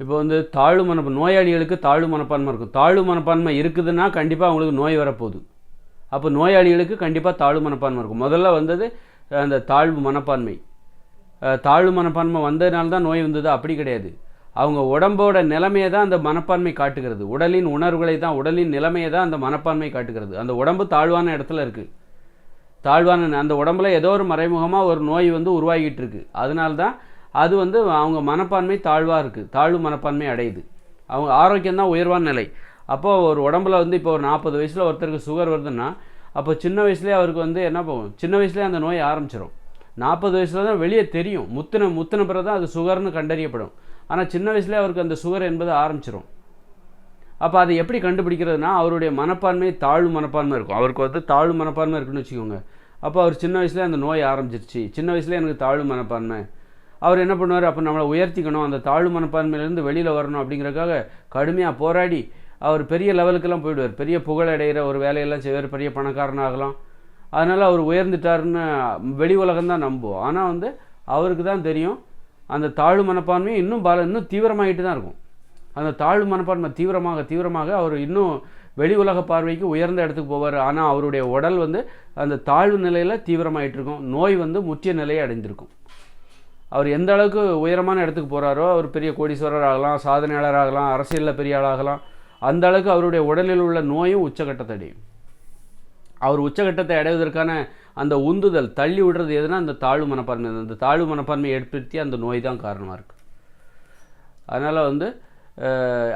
இப்போ வந்து தாழ்வு மனப்பான் நோயாளிகளுக்கு தாழ்வு மனப்பான்மை இருக்கும். தாழ்வு மனப்பான்மை இருக்குதுன்னா கண்டிப்பாக அவங்களுக்கு நோய் வரப்போகுது. அப்போ நோயாளிகளுக்கு கண்டிப்பாக தாழ்வு மனப்பான்மை இருக்கும். முதல்ல வந்தது அந்த தாழ்வு மனப்பான்மை. தாழ்வு மனப்பான்மை வந்ததுனால தான் நோய் வந்தது. அப்படி கிடையாது. அவங்க உடம்போட நிலைமையை தான் அந்த மனப்பான்மை காட்டுகிறது. உடலின் உணர்வுகளை தான் உடலின் நிலைமையை தான் அந்த மனப்பான்மை காட்டுகிறது. அந்த உடம்பு தாழ்வான இடத்துல இருக்குது தாழ்வான அந்த உடம்புல ஏதோ ஒரு மறைமுகமாக ஒரு நோய் வந்து உருவாகிட்டு இருக்கு. அதனால தான் அது வந்து அவங்க மனப்பான்மை தாழ்வாக இருக்குது தாழ்வு மனப்பான்மை அடையுது. அவங்க ஆரோக்கியம் தான் உயர்வான நிலை. அப்போ ஒரு உடம்புல வந்து இப்போ ஒரு நாற்பது வயசில் ஒருத்தருக்கு சுகர் வருதுன்னா அப்போ சின்ன வயசுலேயே அவருக்கு வந்து என்ன போகும் சின்ன வயசுலேயே அந்த நோய் ஆரம்பிச்சிடும் நாற்பது வயசில் தான் வெளியே தெரியும். முத்தின முத்தின பிறகு தான் அது சுகர்னு கண்டறியப்படும். ஆனால் சின்ன வயசுலேயே அவருக்கு அந்த சுகர் என்பது ஆரம்பிச்சிடும் அப்போ அதை எப்படி கண்டுபிடிக்கிறதுனா அவருடைய மனப்பான்மை தாழ்வு மனப்பான்மை இருக்கும். அவருக்கு வந்து தாழ்வு மனப்பான்மை இருக்குன்னு வச்சுக்கோங்க. அப்போ அவர் சின்ன வயசுலேயே அந்த நோய் ஆரம்பிச்சிருச்சு. சின்ன வயசுலேயே எனக்கு தாழ்வு மனப்பான்மை. அவர் என்ன பண்ணுவார்? அப்போ நம்மளை உயர்த்திக்கணும். அந்த தாழ்வு மனப்பான்மையிலேருந்து வெளியில் வரணும் அப்படிங்கிறக்காக கடுமையாக போராடி அவர் பெரிய லெவலுக்கெல்லாம் போயிடுவார். பெரிய புகழடைகிற ஒரு வேலையெல்லாம் செய்வார். பெரிய பணக்காரனாகலாம். அதனால் அவர் உயர்ந்துட்டாருன்னு வெளி உலகம் தான் நம்புவோம். ஆனால் வந்து அவருக்கு தான் தெரியும். அந்த தாழ்வு மனப்பான்மை இன்னும் பல இன்னும் தீவிரமாகிட்டு தான் இருக்கும். அந்த தாழ்வு மனப்பான்மை தீவிரமாக தீவிரமாக அவர் இன்னும் வெளி உலக பார்வைக்கு உயர்ந்த இடத்துக்கு போவார். ஆனால் அவருடைய உடல் வந்து அந்த தாழ்வு நிலையில் தீவிரமாயிட்டு இருக்கும். நோய் வந்து முற்றிய நிலையை அடைந்திருக்கும். அவர் எந்த அளவுக்கு உயரமான இடத்துக்கு போகிறாரோ அவர் பெரிய கோடீஸ்வரர் ஆகலாம் சாதனையாளர் ஆகலாம் அரசியலில் பெரிய ஆளாகலாம் அந்த அளவுக்கு அவருடைய உடலில் உள்ள நோயும் உச்சகட்டத்தை அடையும் அவர் உச்சகட்டத்தை அடைவதற்கான அந்த உந்துதல் தள்ளி விடுறது எதுனா அந்த தாழ்வு மனப்பான்மை அந்த தாழ்வு மனப்பான்மையை ஏற்படுத்தி அந்த நோய் தான் காரணமாக இருக்குது அதனால் வந்து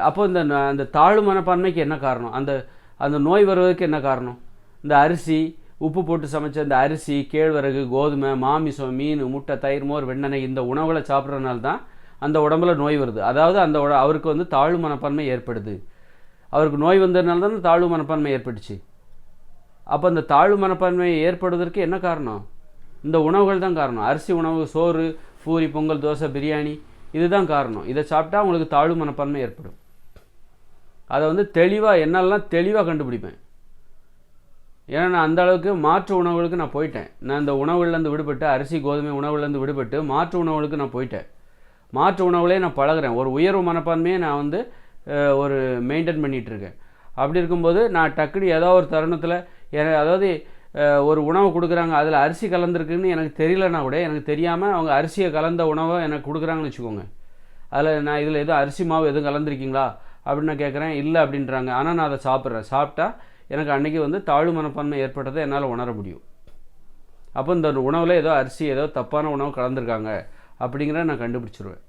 அப்போ இந்த ந- அந்த தாழ்வு மனப்பான்மைக்கு என்ன காரணம்? அந்த அந்த நோய் வருவதற்கு என்ன காரணம்? இந்த அரிசி உப்பு போட்டு சமைச்ச இந்த அரிசி கேழ்வரகு கோதுமை மாமிசம் மீன் முட்டை தயிர் மோர் வெண்ணெய் இந்த உணவுகளை சாப்பிட்றதுனால தான் அந்த உடம்புல நோய் வருது. அதாவது அந்த உட அவருக்கு வந்து தாழ்வு மனப்பான்மை ஏற்படுது. அவருக்கு நோய் வந்ததுனால தான் தாழ்வு மனப்பான்மை ஏற்பட்டுச்சு. அப்போ அந்த தாழ்வு மனப்பான்மை ஏற்படுவதற்கு என்ன காரணம்? இந்த உணவுகள் தான் காரணம். அரிசி உணவு சோறு பூரி பொங்கல் தோசை பிரியாணி இதுதான் காரணம். இதை சாப்பிட்டா உங்களுக்கு தாழ்வு மனப்பான்மை ஏற்படும். அதை வந்து தெளிவாக என்னெல்லாம் தெளிவாக கண்டுபிடிப்பேன். ஏன்னா நான் அந்த அளவுக்கு மாற்று உணவுகளுக்கு நான் போயிட்டேன். நான் இந்த உணவுலேருந்து விடுபட்டு அரிசி கோதுமை உணவுலேருந்து விடுபட்டு மாற்று உணவுகளுக்கு நான் போயிட்டேன். மாற்று உணவுலேயே நான் பழகுறேன். ஒரு உயர்வு மனப்பான்மையை நான் வந்து ஒரு மெயின்டைன் பண்ணிகிட்டு இருக்கேன் அப்படி இருக்கும்போது நான் டக்குனு ஏதோ ஒரு தருணத்தில் அதாவது ஒரு உணவு கொடுக்குறாங்க அதில் அரிசி கலந்துருக்குன்னு எனக்கு தெரியலனா கூட எனக்கு தெரியாமல் அவங்க அரிசியை கலந்த உணவை எனக்கு கொடுக்குறாங்கன்னு வச்சுக்கோங்க. அதில் நான் இதில் எதுவும் அரிசி மாவு எதுவும் கலந்துருக்கீங்களா? அப்படின்னு நான் கேட்குறேன் இல்லை அப்படின்றாங்க. ஆனால் நான் அதை சாப்பிட்றேன். சாப்பிட்டா எனக்கு அன்றைக்கி வந்து தாழ்வு மனப்பான்மை ஏற்பட்டதை என்னால் உணர முடியும். அப்போ இந்த உணவில் ஏதோ அரிசி ஏதோ தப்பான உணவு கலந்துருக்காங்க அப்படிங்கிறத நான் கண்டுபிடிச்சிருவேன்.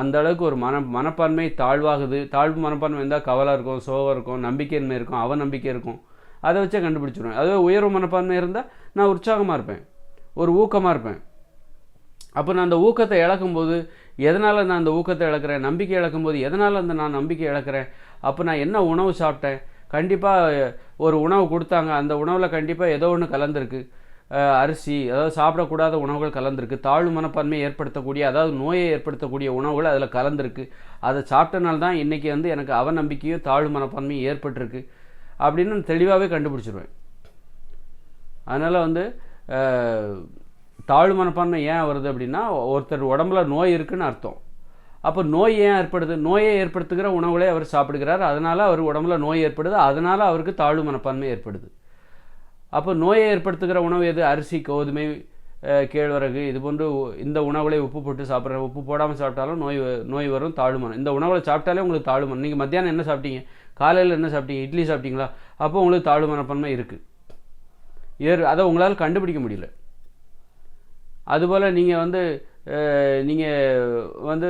அந்த அளவுக்கு ஒரு மன மனப்பான்மை தாழ்வாகுது. தாழ்வு மனப்பான்மை இருந்தால் கவலை இருக்கும் சோகம் இருக்கும் நம்பிக்கையின்மை இருக்கும் அவநம்பிக்கை இருக்கும். அதை வச்சே கண்டுபிடிச்சிருவேன். அதுவே உயர்வு மனப்பான்மை இருந்தால் நான் உற்சாகமாக இருப்பேன். ஒரு ஊக்கமாக இருப்பேன். அப்போ நான் அந்த ஊக்கத்தை இழக்கும்போது எதனால் நான் அந்த ஊக்கத்தை இழக்கிறேன்? நம்பிக்கை இழக்கும்போது எதனால் அந்த நான் நம்பிக்கை இழக்கிறேன்? அப்போ நான் என்ன உணவு சாப்பிட்டேன்? கண்டிப்பாக ஒரு உணவு கொடுத்தாங்க. அந்த உணவில் கண்டிப்பாக ஏதோ ஒன்று கலந்துருக்கு. அரிசி அதாவது சாப்பிடக்கூடாத உணவுகள் கலந்துருக்கு. தாழ்வு மனப்பான்மையை ஏற்படுத்தக்கூடிய அதாவது நோயை ஏற்படுத்தக்கூடிய உணவுகள் அதில் கலந்துருக்கு. அதை சாப்பிட்டனால தான் இன்றைக்கி வந்து எனக்கு அவநம்பிக்கையும் தாழ்வு மனப்பான்மையும் ஏற்பட்டிருக்கு. அப்படின்னு தெளிவாகவே கண்டுபிடிச்சிருவேன். அதனால் வந்து தாழ்வு மனப்பான்மை ஏன் வருது அப்படின்னா ஒருத்தர் உடம்புல நோய் இருக்குன்னு அர்த்தம். அப்போ நோய் ஏன் ஏற்படுது? நோயை ஏற்படுத்துகிற உணவுகளை அவர் சாப்பிடுகிறார். அதனால் அவர் உடம்புல நோய் ஏற்படுது. அதனால் அவருக்கு தாழ்வு மனப்பான்மை ஏற்படுது. அப்போ நோயை ஏற்படுத்துகிற உணவு எது? அரிசி கோதுமை கேழ்வரகு இது போன்று உ- இந்த உணவுகளை உப்பு போட்டு சாப்பிட்ற உப்பு போடாமல் சாப்பிட்டாலும் நோய் நோய் வரும் தாழ்மனம் இந்த உணவுகளை சாப்பிட்டாலே உங்களுக்கு தாழ்வு நீங்கள் மத்தியானம் என்ன சாப்பிட்டீங்க? காலையில் என்ன சாப்பிட்டீங்க? இட்லி சாப்பிட்டீங்களா? அப்போ உங்களுக்கு தாழ்வு மனப்பான்மை இருக்குது ஏறு அதை உங்களால் கண்டுபிடிக்க முடியல. அதுபோல் நீங்கள் வந்து நீங்கள் வந்து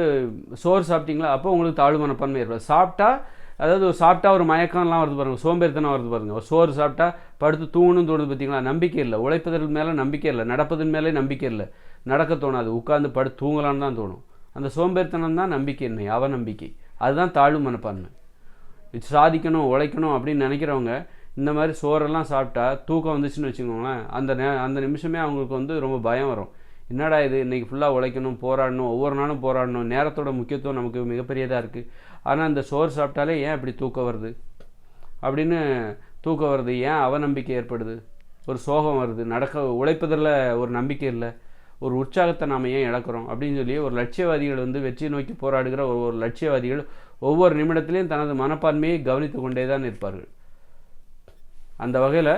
சோறு சாப்பிட்டீங்களா? அப்போ உங்களுக்கு தாழ்வு மனப்பான்மை ஏற்படும். சாப்பிட்டா அதாவது ஒரு சாப்பிட்டா ஒரு மயக்கம்லாம் வருது பாருங்கள் சோம்பேறித்தனம் வருது பாருங்கள் ஒரு சோறு சாப்பிட்டா படுத்து தூணும் தோணுது பார்த்தீங்களா நம்பிக்கை இல்லை. உழைப்பதற்கு மேலே நம்பிக்கை இல்லை. நடப்பதன் மேலே நம்பிக்கை இல்லை. நடக்க தோணாது. உட்காந்து படுத்து தூங்கலான்னு தான் தோணும். அந்த சோம்பேறித்தனம் தான் நம்பிக்கையின்மை அவநம்பிக்கை. அதுதான் தாழ்வு மனப்பான்மை. சாதிக்கணும் உழைக்கணும் அப்படின்னு நினைக்கிறவங்க இந்த மாதிரி சோறெல்லாம் சாப்பிட்டா தூக்கம் வந்துச்சுன்னு வச்சுக்கோங்களேன். அந்த நே அந்த நிமிஷமே அவங்களுக்கு வந்து ரொம்ப பயம் வரும். என்னடா இது இன்றைக்கி ஃபுல்லாக உழைக்கணும் போராடணும் ஒவ்வொரு நாளும் போராடணும். நேரத்தோட முக்கியத்துவம் நமக்கு மிகப்பெரியதாக இருக்குது ஆனால் இந்த சோறு சாப்பிட்டாலே ஏன் இப்படி தூக்கம் வருது? அப்படின்னு தூக்கம் வருது. ஏன் அவநம்பிக்கை ஏற்படுது? ஒரு சோகம் வருது. நடக்க உழைப்பதில் ஒரு நம்பிக்கை இல்லை. ஒரு உற்சாகத்தை நாம் ஏன் இழக்கிறோம்? அப்படின்னு சொல்லி ஒரு லட்சியவாதிகள் வந்து வெற்றி நோக்கி போராடுகிற ஒரு ஒரு லட்சியவாதிகள் ஒவ்வொரு நிமிடத்திலையும் தனது மனப்பான்மையை கவனித்து கொண்டே தான் இருப்பார்கள். அந்த வகையில்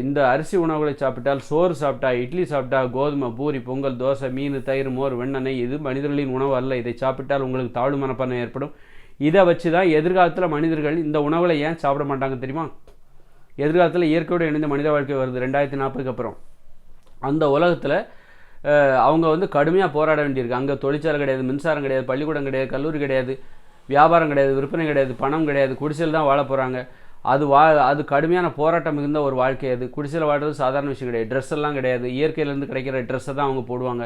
இந்த அரிசி உணவுகளை சாப்பிட்டால் சோறு சாப்பிட்டா இட்லி சாப்பிட்டா கோதுமை பூரி பொங்கல் தோசை மீன் தயிர் மோர் வெண்ணெண்ணெய் இது மனிதர்களின் உணவு அல்ல. இதை சாப்பிட்டால் உங்களுக்கு தாழ்வு மனப்பான்மை ஏற்படும். இதை வச்சு தான் எதிர்காலத்தில் மனிதர்கள் இந்த உணவுகளை ஏன் சாப்பிட மாட்டாங்க தெரியுமா? எதிர்காலத்தில் இயற்கையோடு இணைந்த மனித வாழ்க்கை வருது ரெண்டாயிரத்தி நாற்பதுக்கு அப்புறம். அந்த உலகத்தில் அவங்க வந்து கடுமையாக போராட வேண்டியிருக்கு. அங்கே தொழிற்சாலை கிடையாது மின்சாரம் கிடையாது பள்ளிக்கூடம் கிடையாது கல்லூரி கிடையாது வியாபாரம் கிடையாது விற்பனை கிடையாது பணம் கிடையாது குடிசையில் தான் வாழ போகிறாங்க அது வா அது கடுமையான போராட்டம் மிகுந்த ஒரு வாழ்க்கை அது. குடிசையில் வாழ்றது சாதாரண விஷயம் கிடையாது. ட்ரெஸ் எல்லாம் கிடையாது. இயற்கையிலேருந்து கிடைக்கிற ட்ரெஸ்ஸை தான் அவங்க போடுவாங்க.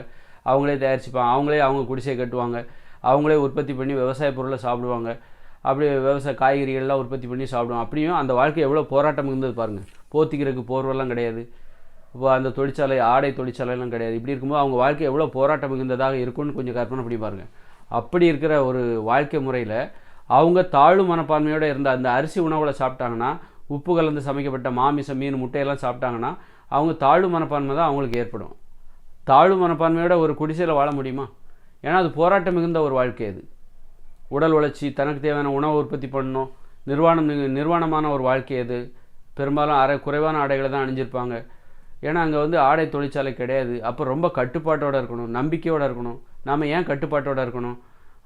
அவங்களே தயாரிச்சுப்பாங்க. அவங்களே அவங்க குடிசையை கட்டுவாங்க. அவங்களே உற்பத்தி பண்ணி விவசாய பொருளை சாப்பிடுவாங்க. அப்படி விவசாய காய்கறிகள்லாம் உற்பத்தி பண்ணி சாப்பிடுவோம் அப்படியும் அந்த வாழ்க்கை எவ்வளோ போராட்டம் இருந்தது பாருங்கள் போத்திக்கிறதுக்கு போர்வெல்லாம் கிடையாது. இப்போ அந்த தொழிற்சாலை ஆடை தொழிற்சாலைலாம் கிடையாது. இப்படி இருக்கும்போது அவங்க வாழ்க்கை எவ்வளோ போராட்டம் மிகுந்ததாக இருக்கும்னு கொஞ்சம் கற்பனை பண்ணி பாருங்கள் அப்படி இருக்கிற ஒரு வாழ்க்கை முறையில் அவங்க தாழ்வு மனப்பான்மையோடு இருந்த அந்த அரிசி உணவுகளை சாப்பிட்டாங்கன்னா உப்பு கலந்து சமைக்கப்பட்ட மாமிசம் மீன் முட்டையெல்லாம் சாப்பிட்டாங்கன்னா அவங்க தாழ்வு மனப்பான்மை தான் அவங்களுக்கு ஏற்படும். தாழ்வு மனப்பான்மையோட ஒரு குடிசையில் வாழ முடியுமா? ஏன்னா அது போராட்டம் மிகுந்த ஒரு வாழ்க்கை அது. உடல் வளர்ச்சி தனக்கு தேவையான உணவு உற்பத்தி பண்ணணும் நிர்வாணம் நிர்வாணமான ஒரு வாழ்க்கை அது. பெரும்பாலும் அரை குறைவான ஆடைகளை தான் அணிஞ்சிருப்பாங்க. ஏன்னா அங்கே வந்து ஆடை தொழிற்சாலை கிடையாது. அப்போ ரொம்ப கட்டுப்பாட்டோடு இருக்கணும் நம்பிக்கையோடு இருக்கணும். நாம் ஏன் கட்டுப்பாட்டோடு இருக்கணும்?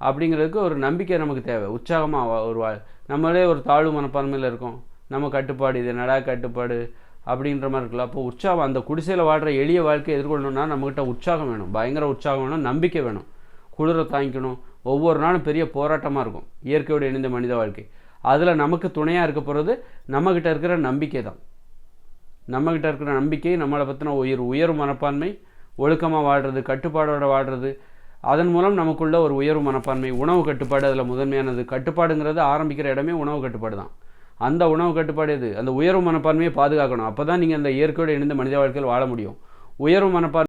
அப்படிங்கிறதுக்கு ஒரு நம்பிக்கை நமக்கு தேவை. உற்சாகமாக ஒரு வா நம்மளே ஒரு தாழ்வு மனப்பான்மையில் இருக்கோம். நம்ம கட்டுப்பாடு இது நடா கட்டுப்பாடு அப்படின்ற மாதிரி இருக்குல்ல. அப்போ உற்சாகம் அந்த குடிசையில் வாழ்கிற எளிய வாழ்க்கையை எதிர்கொள்ளணும்னா நம்மக்கிட்ட உற்சாகம் வேணும். பயங்கர உற்சாகம் வேணும் நம்பிக்கை வேணும். குளிரை தாங்கிக்கணும். ஒவ்வொரு நாளும் பெரிய போராட்டமாக இருக்கும். இயற்கையோடு இணைந்த மனித வாழ்க்கை. அதில் நமக்கு துணையாக இருக்க போகிறது நம்மக்கிட்ட இருக்கிற நம்பிக்கை தான். நம்மக்கிட்ட இருக்கிற நம்பிக்கை நம்மளை பற்றின உயர் உயர் மனப்பான்மை ஒழுக்கமாக வாழ்கிறது கட்டுப்பாடோடு வாழ்கிறது அதன் மூலம் நமக்குள்ள ஒரு உயர்வு மனப்பான்மை உணவு கட்டுப்பாடு அதில் முதன்மையானது. கட்டுப்பாடுங்கிறது ஆரம்பிக்கிற இடமே உணவு கட்டுப்பாடு தான். அந்த உணவு கட்டுப்பாடு எது? அந்த உயர்வு மனப்பான்மையை பாதுகாக்கணும். அப்போ தான் நீங்கள் அந்த இயற்கையோடு இணைந்த மனித வாழ்க்கையில் வாழ முடியும். உயர்வு மனப்பான்மை